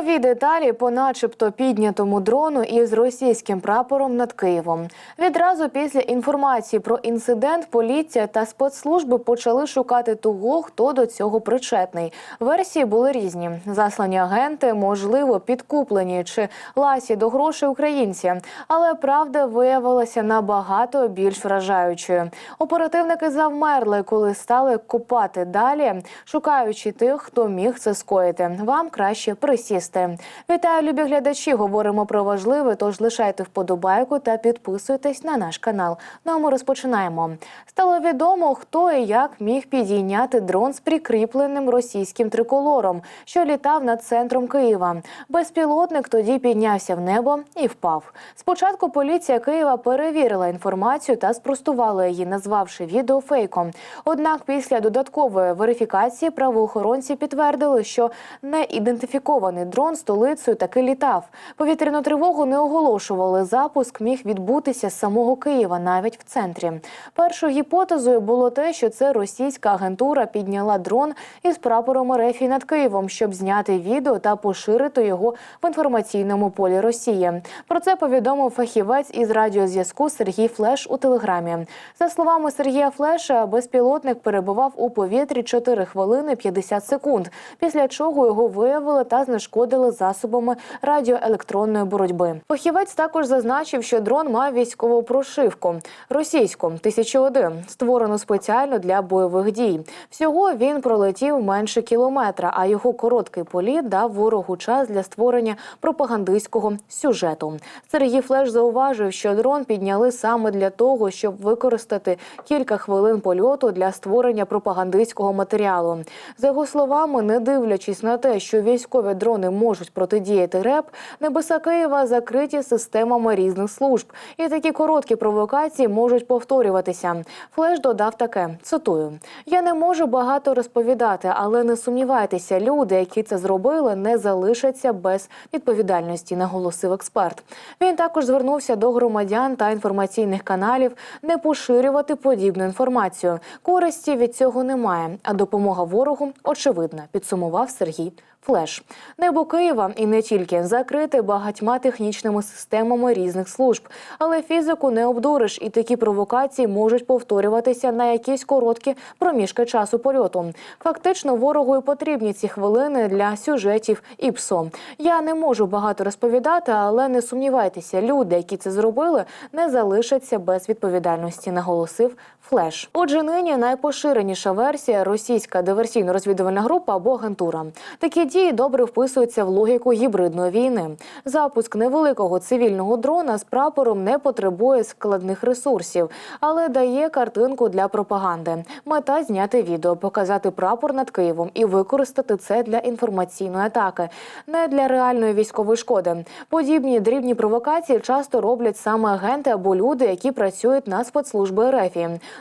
Нові деталі по начебто піднятому дрону із російським прапором над Києвом. Відразу після інформації про інцидент поліція та спецслужби почали шукати того, хто до цього причетний. Версії були різні: заслані агенти, можливо, підкуплені чи ласі до грошей українці. Але правда виявилася набагато більш вражаючою. Оперативники завмерли, коли стали копати далі, шукаючи тих, хто міг це скоїти. Вам краще присісти. Вітаю, любі глядачі. Говоримо про важливе. Тож лишайте вподобайку та підписуйтесь на наш канал. Ну а ми розпочинаємо. Стало відомо, хто і як міг підійняти дрон з прикріпленим російським триколором, що літав над центром Києва. Безпілотник тоді піднявся в небо і впав. Спочатку поліція Києва перевірила інформацію та спростувала її, назвавши відео фейком. Однак, після додаткової верифікації правоохоронці підтвердили, що неідентифікований дрон столицею таки літав. Повітряну тривогу не оголошували. Запуск міг відбутися з самого Києва, навіть в центрі. Першою гіпотезою було те, що це російська агентура підняла дрон із прапором РФ над Києвом, щоб зняти відео та поширити його в інформаційному полі Росії. Про це повідомив фахівець із радіозв'язку Сергій Флеш у телеграмі. За словами Сергія Флеша, безпілотник перебував у повітрі 4 хвилини 50 секунд, після чого його виявили та знешкодили засобами радіоелектронної боротьби. Фахівець також зазначив, що дрон мав військову прошивку російську 1001, створену спеціально для бойових дій. Всього він пролетів менше кілометра, а його короткий політ дав ворогу час для створення пропагандистського сюжету. Сергій Флеш зауважив, що дрон підняли саме для того, щоб використати кілька хвилин польоту для створення пропагандистського матеріалу. За його словами, не дивлячись на те, що військові дрони можуть протидіяти РЕП, небеса Києва закриті системами різних служб, і такі короткі провокації можуть повторюватися. Флеш додав таке: цитую: я не можу багато розповідати, але не сумнівайтеся, люди, які це зробили, не залишаться без відповідальності, наголосив експерт. Він також звернувся до громадян та інформаційних каналів не поширювати подібну інформацію. Користі від цього немає, а допомога ворогу очевидна, підсумував Сергій. Флеш небо Києва і не тільки закрите багатьма технічними системами різних служб, але фізику не обдуриш, і такі провокації можуть повторюватися на якісь короткі проміжки часу польоту. Фактично, ворогу і потрібні ці хвилини для сюжетів і ПСО. Я не можу багато розповідати, але не сумнівайтеся, люди, які це зробили, не залишаться без відповідальності, наголосив Флеш. Отже, нині найпоширеніша версія російська диверсійно-розвідувальна група або агентура. Такі дії добре вписуються в логіку гібридної війни. Запуск невеликого цивільного дрона з прапором не потребує складних ресурсів, але дає картинку для пропаганди. Мета зняти відео, показати прапор над Києвом і використати це для інформаційної атаки, не для реальної військової шкоди. Подібні дрібні провокації часто роблять саме агенти або люди, які працюють на спецслужби РФ.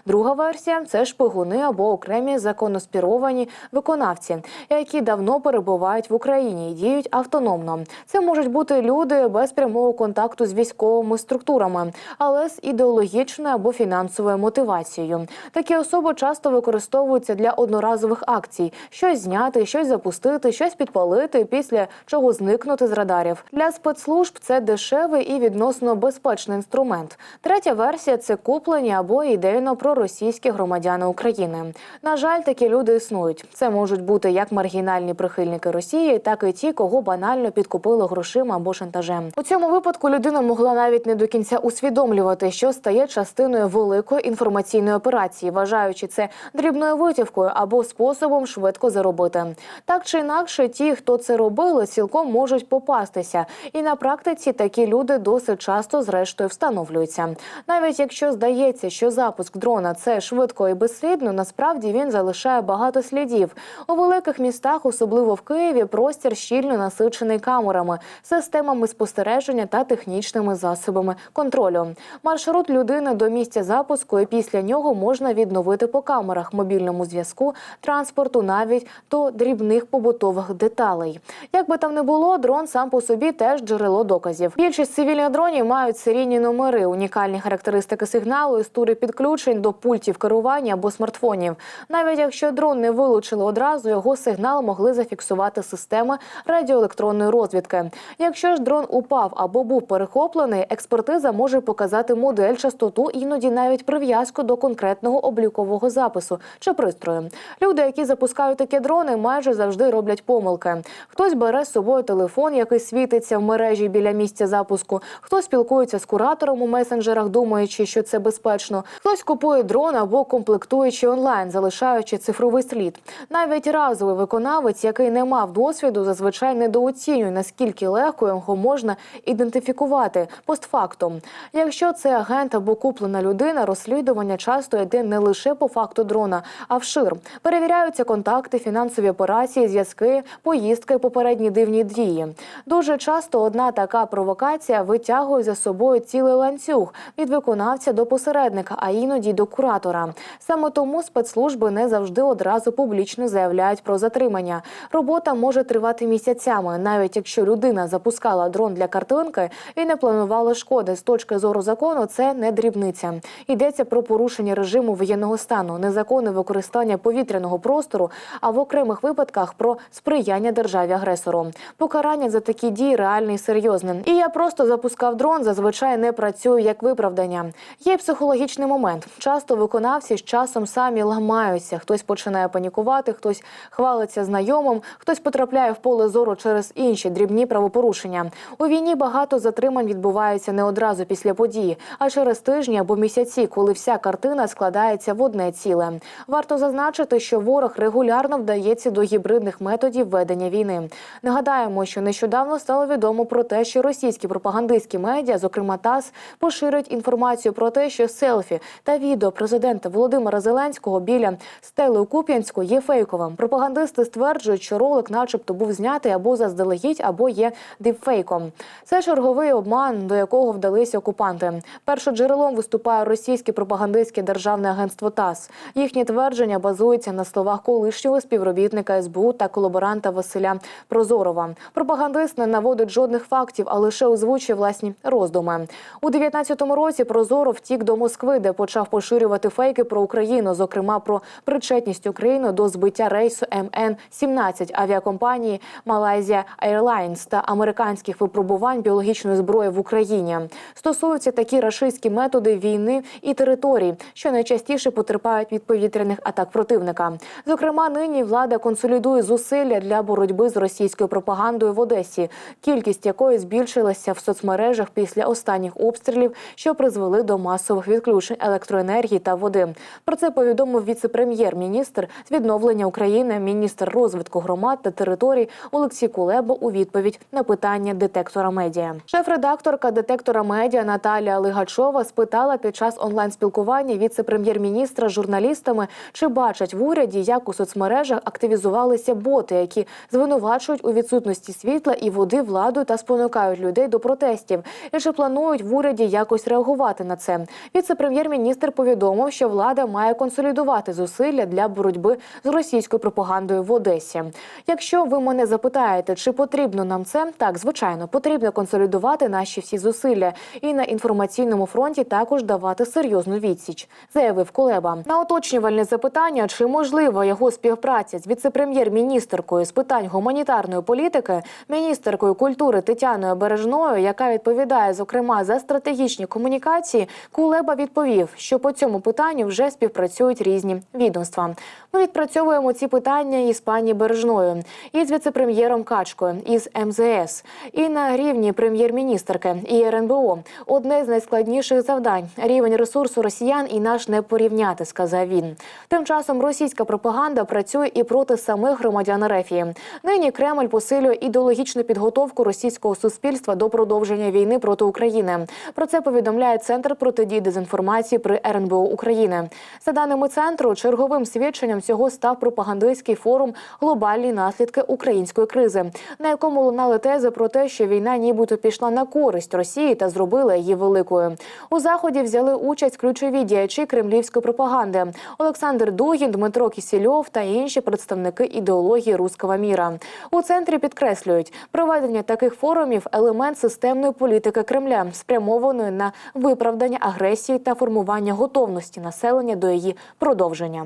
Друга версія це шпигуни або окремі законоспіровані виконавці, які давно перебувають в Україні і діють автономно. Це можуть бути люди без прямого контакту з військовими структурами, але з ідеологічною або фінансовою мотивацією. Такі особи часто використовуються для одноразових акцій: щось зняти, щось запустити, щось підпалити, після чого зникнути з радарів. Для спецслужб це дешевий і відносно безпечний інструмент. Третя версія це куплені або ідейно проросійські громадяни України. На жаль, такі люди існують. Це можуть бути як маргінальні прихильники Росії, так і ті, кого банально підкупили грошима або шантажем. У цьому випадку людина могла навіть не до кінця усвідомлювати, що стає частиною великої інформаційної операції, вважаючи це дрібною витівкою або способом швидко заробити. Так чи інакше, ті, хто це робили, цілком можуть попастися, і на практиці такі люди досить часто, зрештою, встановлюються. Навіть якщо здається, що запуск дрона це швидко і безслідно, насправді він залишає багато слідів у великих містах, особливо в Києві, простір щільно насичений камерами, системами спостереження та технічними засобами контролю. Маршрут людини до місця запуску і після нього можна відновити по камерах, мобільному зв'язку, транспорту, навіть до дрібних побутових деталей. Як би там не було, дрон сам по собі теж джерело доказів. Більшість цивільних дронів мають серійні номери, унікальні характеристики сигналу, історії підключень до пультів керування або смартфонів. Навіть якщо дрон не вилучили одразу, його сигнал могли зафіксувати активувати системи радіоелектронної розвідки. Якщо ж дрон упав або був перехоплений, експертиза може показати модель, частоту, іноді навіть прив'язку до конкретного облікового запису чи пристрою. Люди, які запускають такі дрони, майже завжди роблять помилки. Хтось бере з собою телефон, який світиться в мережі біля місця запуску. Хтось спілкується з куратором у месенджерах, думаючи, що це безпечно. Хтось купує дрон або комплектуючи онлайн, залишаючи цифровий слід. Навіть разовий виконавець, який не мав досвіду, зазвичай недооцінює наскільки легко його можна ідентифікувати постфактум. Якщо це агент або куплена людина, розслідування часто йде не лише по факту дрона, а вшир. Перевіряються контакти, фінансові операції, зв'язки, поїздки, попередні дивні дії. Дуже часто одна така провокація витягує за собою цілий ланцюг від виконавця до посередника, а іноді до куратора. Саме тому спецслужби не завжди одразу публічно заявляють про затримання. Робота може тривати місяцями, навіть якщо людина запускала дрон для картинки і не планувала шкоди. З точки зору закону це не дрібниця. Йдеться про порушення режиму воєнного стану, незаконне використання повітряного простору, а в окремих випадках про сприяння державі агресору. Покарання за такі дії реальне і серйозне. І я просто запускав дрон, зазвичай не працюю як виправдання. Є психологічний момент. Часто виконавці з часом самі ламаються. Хтось починає панікувати, хтось хвалиться знайомим, хтось потрапляє в поле зору через інші дрібні правопорушення. У війні багато затримань відбуваються не одразу після події, а через тижні або місяці, коли вся картина складається в одне ціле. Варто зазначити, що ворог регулярно вдається до гібридних методів ведення війни. Нагадаємо, що нещодавно стало відомо про те, що російські пропагандистські медіа, зокрема ТАСС, поширюють інформацію про те, що селфі та відео президента Володимира Зеленського біля стели у Куп'янську є фейковим. Пропагандисти стверджують, що ролик, начебто, був знятий або заздалегідь, або є дипфейком. Це черговий обман, до якого вдалися окупанти. Першоджерелом виступає російське пропагандистське державне агентство ТАСС. Їхні твердження базуються на словах колишнього співробітника СБУ та колаборанта Василя Прозорова. Пропагандист не наводить жодних фактів, а лише озвучує власні роздуми. У 19-му році Прозоров втік до Москви, де почав поширювати фейки про Україну, зокрема про причетність України до збиття рейсу МН-17 авіакомпанії Malaysia Airlines та американських випробувань біологічної зброї в Україні. Стосуються такі рашистські методи війни і територій, що найчастіше потерпають від повітряних атак противника. Зокрема, нині влада консолідує зусилля для боротьби з російською пропагандою в Одесі, кількість якої збільшилася в соцмережах після останніх обстрілів, що призвели до масових відключень електроенергії та води. Про це повідомив віце-прем'єр-міністр з відновлення України, міністр розвитку громад та територій Олексій Кулеба у відповідь на питання детектора медіа. Шеф-редакторка детектора медіа Наталія Лигачова спитала під час онлайн-спілкування віце-прем'єр-міністра з журналістами, чи бачать в уряді, як у соцмережах активізувалися боти, які звинувачують у відсутності світла і води владу та спонукають людей до протестів. І чи планують в уряді якось реагувати на це? Віце-прем'єр-міністр повідомив, що влада має консолідувати зусилля для боротьби з російською пропагандою в Одесі. Якщо ви мене запитаєте, чи потрібно нам це, так звичайно потрібно консолідувати наші всі зусилля і на інформаційному фронті також давати серйозну відсіч, заявив Кулеба. На уточнювальне запитання, чи можлива його співпраця з віце-прем'єр-міністеркою з питань гуманітарної політики, міністеркою культури Тетяною Бережною, яка відповідає зокрема за стратегічні комунікації, Кулеба відповів, що по цьому питанню вже співпрацюють різні відомства. Ми відпрацьовуємо ці питання із пані Бережною, із віце-прем'єром Качкою, із МЗС, і на рівні прем'єр-міністерки і РНБО. Одне з найскладніших завдань рівень ресурсу росіян і наш не порівняти, сказав він. Тим часом російська пропаганда працює і проти самих громадян Рефії. Нині Кремль посилює ідеологічну підготовку російського суспільства до продовження війни проти України. Про це повідомляє центр протидії дезінформації при РНБО України. За даними центру, черговим свідченням цього став пропагандистський форум Глобальні наслідки української кризи, на якому лунали тези про те, що війна нібито пішла на користь Росії та зробила її великою. У заході взяли участь ключові діячі кремлівської пропаганди Олександр Дугін, Дмитро Кісільов та інші представники ідеології руского міра. У центрі підкреслюють проведення таких форумів елемент системної політики Кремля, спрямованої на виправдання агресії та формування готовності населення до її продовження.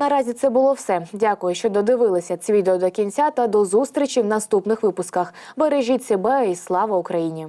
Наразі це було все. Дякую, що додивилися це відео до кінця та до зустрічі в наступних випусках. Бережіть себе і слава Україні!